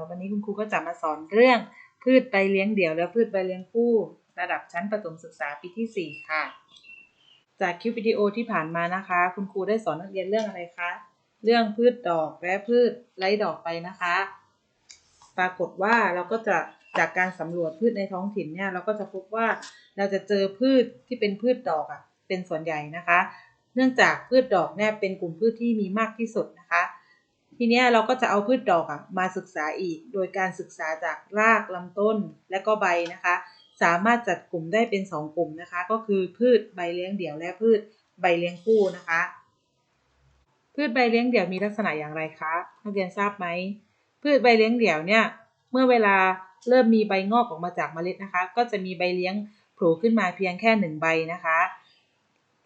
รับวันนี้คุณครูก็จะมาสอนเรื่องพืชใบเลี้ยงเดี่ยวและพืชใบเลี้ยงคู่ ระดับชั้นประถมศึกษาปีที่ 4 ค่ะ จากคลิปวิดีโอที่ผ่านมานะคะ คุณครูได้สอนนักเรียนเรื่องอะไรคะ เรื่องพืชดอกและพืชไร้ดอกไปนะคะ ปรากฏว่าเราก็จะจากการสำรวจพืชในท้องถิ่นเนี่ยเราก็จะพบว่าเราจะเจอพืชที่เป็นพืชดอกอะเป็นส่วนใหญ่นะคะ เนื่องจากพืชดอกเนี่ยเป็นกลุ่มพืชที่มีมากที่สุดนะคะ ทีนี้เราก็จะเอาพืชดอกอะมาศึกษาอีก โดยการศึกษาจากรากลำต้นและก็ใบนะคะ สามารถจัดกลุ่มได้เป็น 2 กลุ่มนะคะ ก็คือพืชใบเลี้ยงเดี่ยวและพืชใบเลี้ยงคู่นะคะ พืชใบเลี้ยงเดี่ยวมีลักษณะอย่างไรคะนักเรียนทราบไหมพืชใบเลี้ยงเดี่ยวเนี่ยเมื่อเวลาเริ่มมีใบงอกออกมาจากเมล็ดนะคะ ก็จะมีใบเลี้ยงโผล่ขึ้นมาเพียงแค่หนึ่งใบนะคะ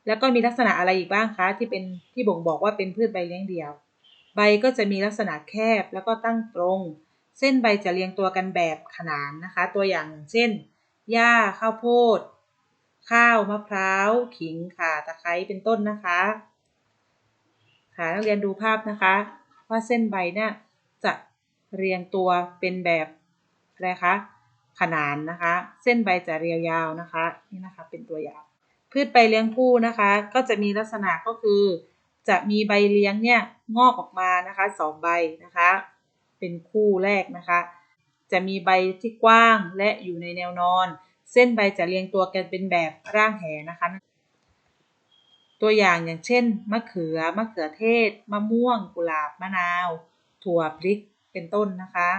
แล้วก็มีลักษณะอะไรอีกบ้างคะที่เป็นที่บ่งบอกว่าเป็นพืชใบเลี้ยงเดี่ยว ใบก็จะมีลักษณะแคบแล้วก็ตั้งตรง เส้นใบจะเรียงตัวกันแบบขนานนะคะ ตัวอย่างเช่น หญ้า ข้าวโพด ข้าว มะพร้าว ขิง ข่า ตะไคร้ เป็นต้นนะคะ ค่ะ นักเรียนดูภาพนะคะ ว่าเส้นใบเนี่ยจะเรียงตัวเป็นแบบอะไรคะ ขนานนะคะ เส้นใบจะเรียวยาวนะคะ นี่นะคะ เป็นตัวอย่าง พืชใบเลี้ยงคู่นะคะ ก็จะมีลักษณะก็คือ จะมีใบเลี้ยงเนี่ยงอกออกมานะคะสองใบนะคะ เป็นคู่แรกนะคะ จะมีใบที่กว้างและอยู่ในแนวนอน เส้นใบจะเรียงตัวกันเป็นแบบร่างแหนะคะ ตัวอย่างอย่างเช่น มะเขือ มะเขือเทศ มะม่วง กุหลาบ มะนาว ถั่วพริก เป็นต้นนะคะ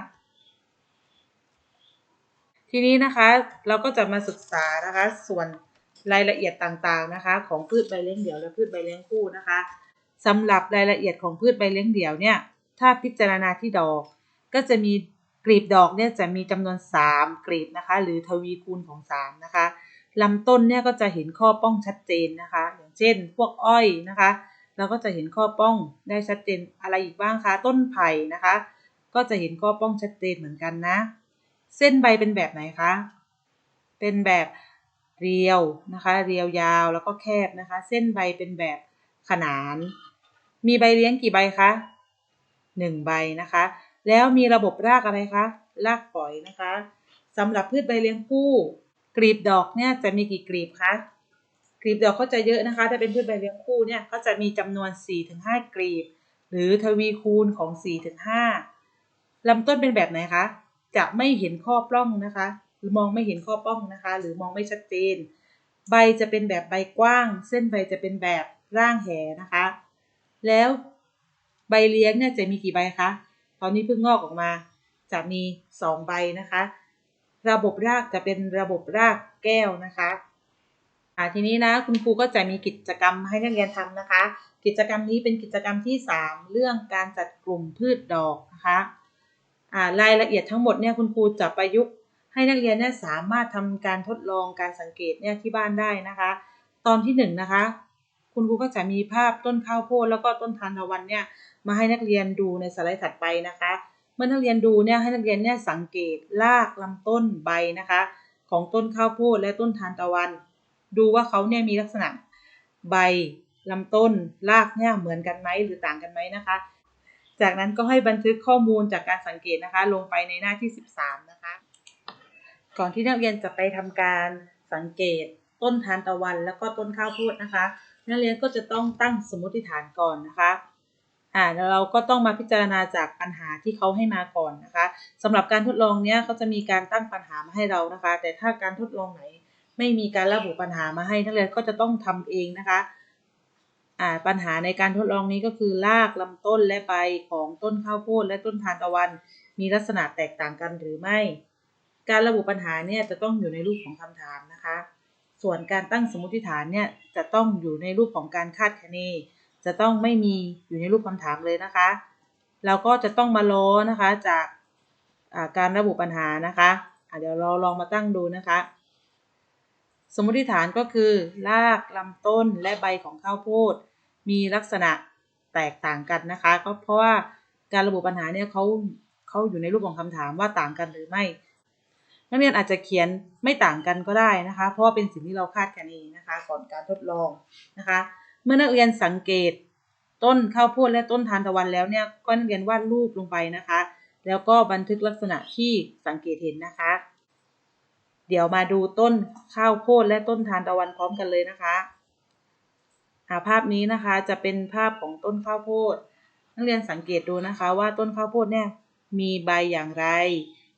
ทีนี้นะคะเราก็จะมาศึกษานะคะส่วนรายละเอียดต่างๆนะคะ ของพืชใบเลี้ยงเดี่ยวและพืชใบเลี้ยงคู่นะคะ สำหรับรายละเอียดของพืชใบเลี้ยงเดี่ยวเนี่ย ถ้าพิจารณาที่ดอก ก็จะมีกลีบดอกเนี่ยจะมีจำนวน 3 กลีบนะคะ หรือทวีคูณของ 3 นะคะลำต้นเนี่ยก็จะเห็นข้อป้องชัดเจนนะคะ อย่างเช่น พวกอ้อยนะคะ เราก็จะเห็นข้อป้องได้ชัดเจนอะไรอีกบ้างคะ ต้นไผ่นะคะ ก็จะเห็นข้อป้องชัดเจนเหมือนกันนะ เส้นใบเป็นแบบไหนคะ เป็นแบบเรียวนะคะ เรียวยาวแล้วก็แคบนะคะ เส้นใบเป็นแบบขนาน มีใบเลี้ยงกี่ใบคะหนึ่งใบนะคะ แล้วมีระบบรากอะไรคะ รากฝอยนะคะสำหรับพืชใบเลี้ยงคู่กลีบดอกเนี่ยจะมีกี่กลีบคะกลีบดอกเขาจะเยอะนะคะ ถ้าเป็นพืชใบเลี้ยงคู่เนี่ยเขาจะมีจำนวน 4-5 กลีบ หรือทวีคูณของ 4-5ลำต้นเป็นแบบไหนคะ จะไม่เห็นข้อปล้องนะคะ หรือมองไม่เห็นข้อป้องนะคะ หรือมองไม่ชัดเจน ใบจะเป็นแบบใบกว้าง เส้นใบจะเป็นแบบร่างแหนะคะ แล้วใบเลี้ยงเนี่ยจะมีกี่ใบคะ ตอนนี้เพิ่งงอกออกมา จะมี 2 ใบนะคะ ระบบรากจะเป็นระบบรากแก้วนะคะอ่าทีนี้นะคุณครูก็จะมีกิจกรรมให้นักเรียนทำนะคะ กิจกรรมนี้เป็นกิจกรรมที่ 3 เรื่องการจัดกลุ่มพืชดอกนะคะอ่ารายละเอียดทั้งหมดเนี่ยคุณครูจะประยุกต์ให้นักเรียนเนี่ยสามารถทำการทดลองการสังเกตเนี่ยที่บ้านได้นะคะ ตอนที่1นนะคะ คุณครูก็จะมีภาพต้นข้าวโพดแล้วก็ต้นทานตะวันเนี่ยมาให้นักเรียนดูในสไลด์ถัดไปนะคะ เมื่อนักเรียนดูเนี่ยให้นักเรียนเนี่ยสังเกตรากลำต้นใบนะคะ ของต้นข้าวโพดและต้นทานตะวัน ดูว่าเขาเนี่ยมีลักษณะใบลำต้นรากเนี่ยเหมือนกันไหมหรือต่างกันไหมนะคะ จากนั้นก็ให้บันทึกข้อมูลจากการสังเกตนะคะ ลงไปในหน้าที่ 13 นะคะ ก่อนที่นักเรียนจะไปทำการสังเกตต้นทานตะวัน แล้วก็ต้นข้าวโพดนะคะ นักเรียนก็จะต้องตั้งสมมติฐานก่อนนะคะอ่าแล้วเราก็ต้องมาพิจารณาจากปัญหาที่เขาให้มาก่อนนะคะสำหรับการทดลองเนี้ยเขาจะมีการตั้งปัญหามาให้เรานะคะ แต่ถ้าการทดลองไหนไม่มีการระบุปัญหามาให้นักเรียนก็จะต้องทำเองนะคะอ่าปัญหาในการทดลองนี้ก็คือรากลำต้นและใบของต้นข้าวโพดและต้นทานตะวัน มีลักษณะแตกต่างกันหรือไม่ การระบุปัญหาเนี่ยจะต้องอยู่ในรูปของคำถามนะคะ ส่วนการตั้งสมมติฐานเนี่ยจะต้องอยู่ในรูปของการคาดคะเน จะต้องไม่มีอยู่ในรูปคำถามเลยนะคะ เราก็จะต้องมาล้อนะคะจากการระบุปัญหานะคะะเดี๋ยวเราลองมาตั้งดูนะคะ สมมติฐานก็คือรากลำต้นและใบของข้าวโพดมีลักษณะแตกต่างกันนะคะ ก็เพราะว่าการระบุปัญหาเนี่ยเขาเขาอยู่ในรูปของคำถามว่าต่างกันหรือไม่ นักเรียนอาจจะเขียนไม่ต่างกันก็ได้นะคะ เพราะว่าเป็นสิ่งที่เราคาดคะเนนะคะ ก่อนการทดลองนะคะ เมื่อนักเรียนสังเกตต้นข้าวโพดและต้นทานตะวันแล้วเนี่ยก็นักเรียนวาดรูปลงไปนะคะ แล้วก็บันทึกลักษณะที่สังเกตเห็นนะคะ เดี๋ยวมาดูต้นข้าวโพดและต้นทานตะวันพร้อมกันเลยนะคะอาภาพนี้นะคะจะเป็นภาพของต้นข้าวโพด นักเรียนสังเกตดูนะคะว่าต้นข้าวโพดเนี่ยมีใบอย่างไร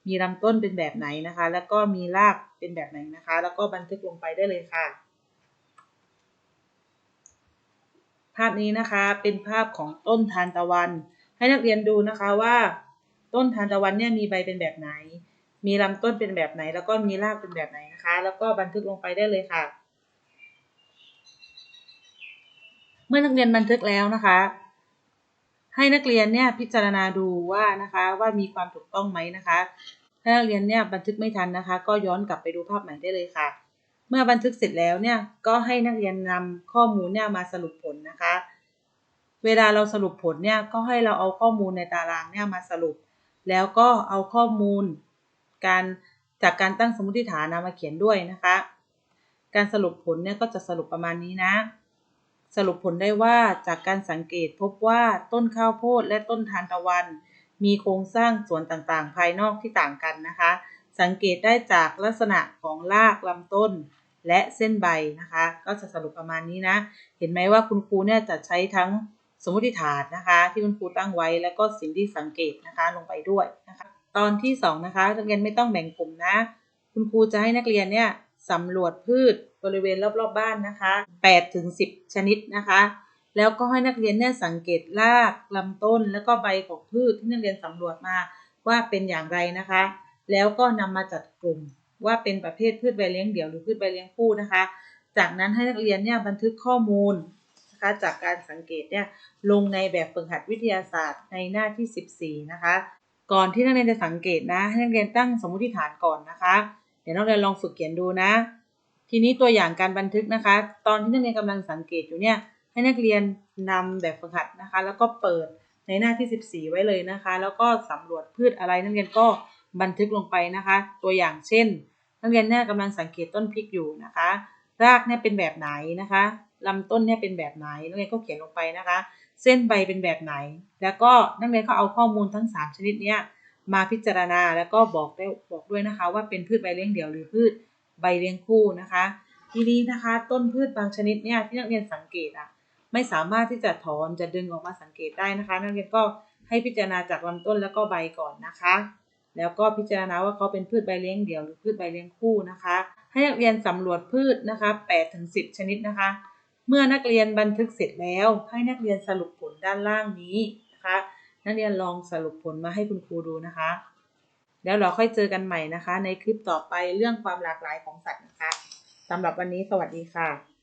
มีลำต้นเป็นแบบไหนนะคะ แล้วก็มีรากเป็นแบบไหนนะคะ แล้วก็บันทึกลงไปได้เลยค่ะ ภาพนี้นะคะเป็นภาพของต้นทานตะวัน ให้นักเรียนดูนะคะว่า ต้นทานตะวันเนี่ยมีใบเป็นแบบไหน มีลำต้นเป็นแบบไหน แล้วก็มีรากเป็นแบบไหนนะคะ แล้วก็บันทึกลงไปได้เลยค่ะ เมื่อนักเรียนบันทึกแล้วนะคะ ให้นักเรียนเนี่ยพิจารณาดูว่านะคะว่ามีความถูกต้องไหมนะคะถ้านักเรียนเนี่ยบันทึกไม่ทันนะคะ ก็ย้อนกลับไปดูภาพใหม่ได้เลยค่ะ เมื่อบันทึกเสร็จแล้วเนี่ยก็ให้นักเรียนนำข้อมูลเนี่ยมาสรุปผลนะคะ เวลาเราสรุปผลเนี่ยก็ให้เราเอาข้อมูลในตารางเนี่ยมาสรุป แล้วก็เอาข้อมูล การจากการตั้งสมมติฐานมาเขียนด้วยนะคะ การสรุปผลเนี่ยก็จะสรุปประมาณนี้นะ สรุปผลได้ว่าจากการสังเกตพบว่าต้นข้าวโพดและต้นทานตะวัน มีโครงสร้างส่วนต่างๆ ภายนอกที่ต่างกันนะคะ สังเกตได้จากลักษณะของรากลำต้นและเส้นใบนะคะ ก็จะสรุปประมาณนี้นะ เห็นไหมว่าคุณครูเนี่ยจะใช้ทั้งสมมติฐานนะคะ ที่คุณครูตั้งไว้แล้วก็สิ่งที่สังเกตนะคะลงไปด้วยนะคะ ตอนที่2นะคะนักเรียนไม่ต้องแบ่งกลุ่มนะ คุณครูจะให้นักเรียนเนี่ย สำรวจพืชบริเวณรอบๆบบ้านนะคะ8ถึง10 ชนิดนะคะ แล้วก็ให้นักเรียนเนี่ยสังเกตรากลำต้นแล้วก็ใบของพืชที่นักเรียนสำรวจมาว่าเป็นอย่างไรนะคะ แล้วก็นำมาจัดกลุ่มว่าเป็นประเภทพืชใบเลี้ยงเดี่ยวหรือพืชใบเลี้ยงคู่นะคะ จากนั้นให้นักเรียนเนี่ยบันทึกข้อมูลนะคะจากการสังเกตเนี่ยลงในแบบฝึกหัดวิทยาศาสตร์ในหน้าที่ 14 นะคะ ก่อนที่นักเรียนจะสังเกตนะให้นักเรียนตั้งสมมติฐานก่อนนะคะ ดี๋ยวนักเรียนลองฝึกเขียนดูนะ ทีนี้ตัวอย่างการบันทึกนะคะ ตอนที่นักเรียนกำลังสังเกตอยู่เนี่ยให้นักเรียนนำแบบฝึกหัดนะคะ แล้วก็เปิดในหน้าที่ 14 ไว้เลยนะคะ แล้วก็สำรวจพืชอะไรนักเรียนก็บันทึกลงไปนะคะ ตัวอย่างเช่น นักเรียนเนี่ยกำลังสังเกตต้นพริกอยู่นะคะ รากเนี่ยเป็นแบบไหนนะคะลำต้นเนี่ยเป็นแบบไหนนักเรียนก็เขียนลงไปนะคะ เส้นใบเป็นแบบไหน แล้วก็นักเรียนก็เอาข้อมูลทั้ง 3 ชนิดเนี้ย มาพิจารณาแล้วก็บอกได้บอกด้วยนะคะ ว่าเป็นพืชใบเลี้ยงเดี่ยวหรือพืชใบเลี้ยงคู่นะคะ ทีนี้นะคะต้นพืชบางชนิดเนี่ยที่นักเรียนสังเกตอะไม่สามารถที่จะถอนจะดึงออกมาสังเกตได้นะคะ นักเรียนก็ให้พิจารณาจากลำต้นแล้วก็ใบก่อนนะคะ แล้วก็พิจารณาว่าเขาเป็นพืชใบเลี้ยงเดี่ยวหรือพืชใบเลี้ยงคู่นะคะ ให้นักเรียนสำรวจพืชนะคะ8ถึง10 ชนิดนะคะ เมื่อนักเรียนบันทึกเสร็จแล้ว ให้นักเรียนสรุปผลด้านล่างนี้นะคะ นักเรียนลองสรุปผลมาให้คุณครูดูนะคะ แล้วเราค่อยเจอกันใหม่นะคะ ในคลิปต่อไปเรื่องความหลากหลายของสัตว์นะคะสำหรับวันนี้สวัสดีค่ะ